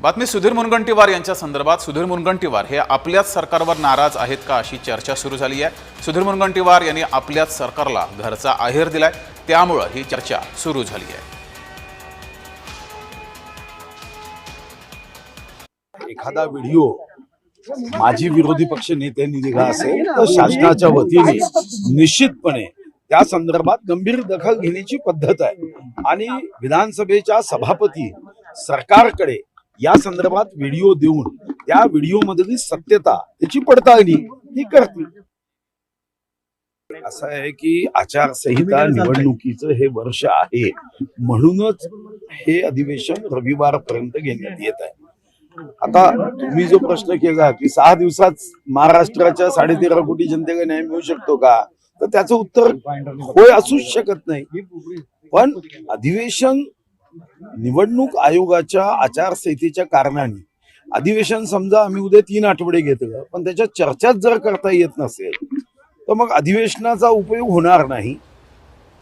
बातमी सुधीर मुनगंटीवार यांच्या संदर्भात. सुधीर मुनगंटीवार हे आपल्याच सरकारवर नाराज आहेत का अशी चर्चा सुरू झाली आहे. सुधीर मुनगंटीवार यांनी आपल्याच सरकारला घरचा आहेर दिलाय. त्यामुळं ही चर्चा सुरू झाली आहे. एखादा व्हिडिओ माजी विरोधी पक्ष नेत्यांनी दिला असेल तर शासनाच्या वतीने निश्चितपणे त्या संदर्भात गंभीर दखल घेण्याची पद्धत आहे. आणि विधानसभेच्या सभापती सरकारकडे या संदर्भात व्हिडिओ देऊन त्या व्हिडिओ मधली सत्यता त्याची पडताळणी ही करतील. असं आहे की आचारसंहिता निवडणुकीचं हे वर्ष आहे म्हणूनच हे अधिवेशन रविवारपर्यंत घेण्यात येत आहे. आता तुम्ही जो प्रश्न केला की सहा दिवसात महाराष्ट्राच्या साडेतेरा कोटी जनतेला न्याय मिळू शकतो का? तर त्याचं उत्तर होय असूच शकत नाही. पण अधिवेशन निवडणूक आयोगाच्या आचारसंहितेच्या कारणाने. अधिवेशन समजा आम्ही उद्या तीन आठवडे घेतलं पण त्याच्या चर्चाच जर करता येत नसेल तर मग अधिवेशनाचा उपयोग होणार नाही.